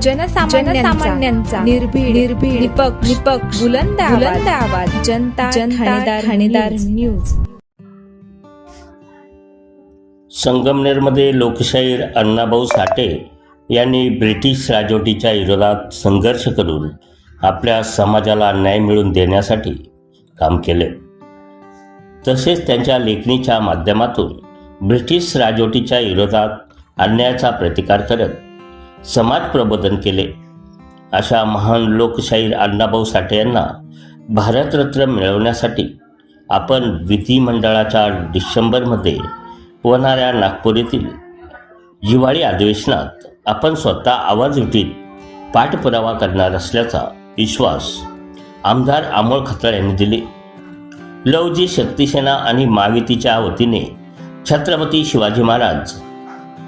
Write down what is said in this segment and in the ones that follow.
जनसामान्यांचा निर्भीड निर्भीड निपक्ष निपक्ष बुलंद बुलंद आवाज. जनता जनता ठाणेदार न्यूज. संगमनेरमध्ये लोकशाहीर अण्णाभाऊ साठे यांनी ब्रिटिश राजवटीच्या विरोधात संघर्ष करून आपल्या समाजाला न्याय मिळवून देण्यासाठी काम केले. तसेच त्यांच्या लेखणीच्या माध्यमातून ब्रिटिश राजवटीच्या विरोधात अन्यायाचा प्रतिकार करत समाज प्रबोधन केले. अशा महान लोकशाहीर अण्णाभाऊ साठे यांना भारतरत्न मिळवण्यासाठी आपण विधिमंडळाच्या डिसेंबरमध्ये होणाऱ्या नागपूर येथील हिवाळी अधिवेशनात आपण स्वतः आवाज उठीत पाठपुरावा करणार असल्याचा विश्वास आमदार अमोल खताळ यांनी दिले. लवजी शक्तिसेना आणि मावितीच्या वतीने छत्रपती शिवाजी महाराज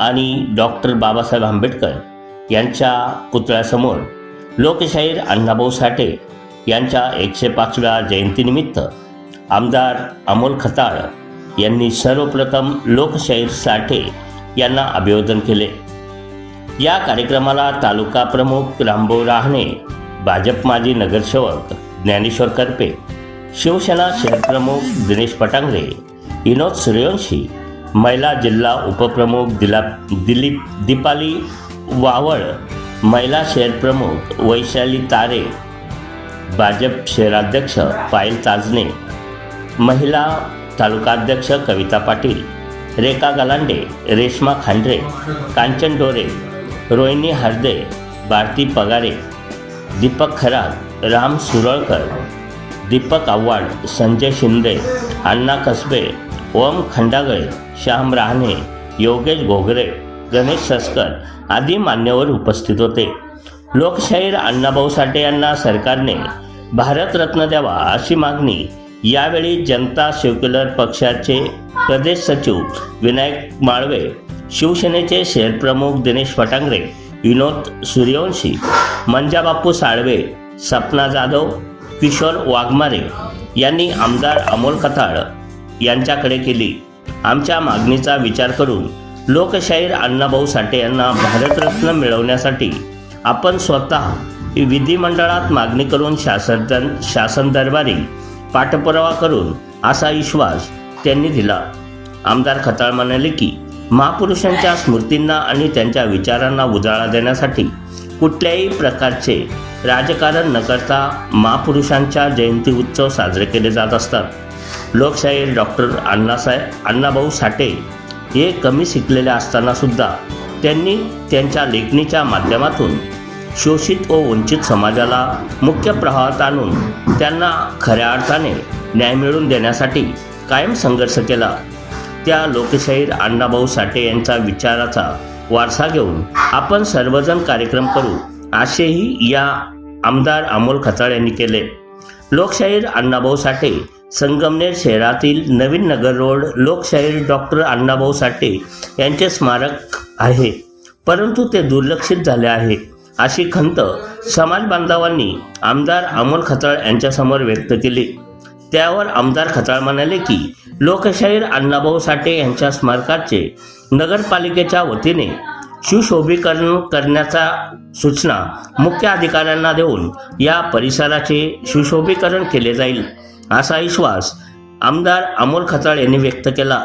आणि डॉक्टर बाबासाहेब आंबेडकर यांच्या पुतळ्यासमोर लोकशाहीर अण्णाभाऊ साठे यांच्या एकशे पाचव्या जयंतीनिमित्त आमदार अमोल खताळ यांनी सर्वप्रथम लोकशाहीर साठे यांना अभिवादन केले. या कार्यक्रमाला तालुका प्रमुख रामभाऊ राहणे भाजप माजी नगरसेवक ज्ञानेश्वर करपे शिवसेना शहरप्रमुख दिनेश पटांगरे विनोद सूर्यवंशी महिला जिल्हा उपप्रमुख दिला दिलीप दीपाली वावळ महिला शहरप्रमुख वैशाली तारे भाजप शहराध्यक्ष पायल ताजने महिला तालुकाध्यक्ष कविता पाटील रेखा गलांडे रेश्मा खांडरे कांचन डोरे रोहिणी हरदे भारती पगारे दीपक खरात राम सुरळकर दीपक आव्हाड संजय शिंदे अण्णा कसबे ओम खंडागळे श्याम राहणे योगेश घोगरे गणेश सस्कर आदी मान्यवर उपस्थित होते. लोकशाहीर अण्णाभाऊ साठे यांना सरकारने भारतरत्न द्यावा अशी मागणी यावेळी जनता सेक्युलर पक्षाचे प्रदेश सचिव विनायक माळवे शिवसेनेचे शहरप्रमुख दिनेश फटांगरे विनोद सूर्यवंशी मंजाबापू साळवे सपना जाधव किशोर वाघमारे यांनी आमदार अमोल कथाळ यांच्याकडे केली. आमच्या मागणीचा विचार करून लोकशाहीर अण्णाभाऊ साठे यांना भारतरत्न मिळवण्यासाठी आपण स्वतः विधिमंडळात मागणी करून शासन शासन दरबारी पाठपुरावा करून असा विश्वास त्यांनी दिला. आमदार खताळ म्हणाले की महापुरुषांच्या स्मृतींना आणि त्यांच्या विचारांना उजाळा देण्यासाठी कुठल्याही प्रकारचे राजकारण न करता महापुरुषांच्या जयंती उत्सव साजरे केले जात असतात. लोकशाहीर डॉक्टर अण्णासाहेब अण्णाभाऊ साठे हे कमी शिकलेले असताना सुद्धा त्यांनी त्यांच्या लेखणीच्या माध्यमातून शोषित व वंचित समाजाला मुख्य प्रवाहात आणून त्यांना खऱ्या अर्थाने न्याय मिळवून देण्यासाठी कायम संघर्ष केला. त्या लोकशाहीर अण्णाभाऊ साठे यांचा विचाराचा वारसा घेऊन आपण सर्वजण कार्यक्रम करू असेही या आमदार अमोल खताळ यांनी केले. लोकशाहीर अण्णाभाऊ साठे संगमनेर शहरातील नवीन नगर रोड लोकशाहीर डॉक्टर अण्णाभाऊ साठे यांचे स्मारक आहे. परंतु ते दुर्लक्षित झाले आहे. अशी खंत समाज बांधवांनी आमदार अमोल खताळ यांच्यासमोर व्यक्त केली. त्यावर आमदार खताळ म्हणाले की लोकशाहीर अण्णाभाऊ साठे यांच्या स्मारकाचे नगरपालिकेच्या वतीने सुशोभीकरण करण्याचा सूचना मुख्य अधिकाऱ्यांना देऊन या परिसराचे सुशोभीकरण केले जाईल असा विश्वास आमदार अमोल खताळ यांनी व्यक्त केला.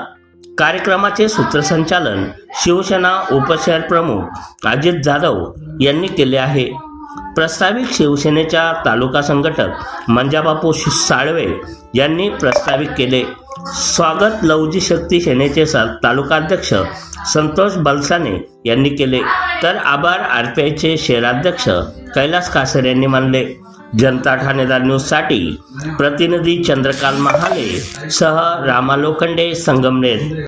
कार्यक्रमाचे सूत्रसंचालन शिवसेना उपशहर प्रमुख अजित जाधव यांनी केले आहे. प्रस्तावित शिवसेनेच्या तालुका संघटक मंजाबापू साळवे यांनी प्रस्तावित केले. स्वागत लवजी शक्ती सेनेचे सा- तालुकाध्यक्ष संतोष बलसाने यांनी केले. तर आभार आरपीआयचे शहराध्यक्ष कैलास कासर यांनी मानले. जनता ठाणेदार न्यूजसाठी प्रतिनिधी चंद्रकांत महाले सह रामा लोखंडे संगमनेर.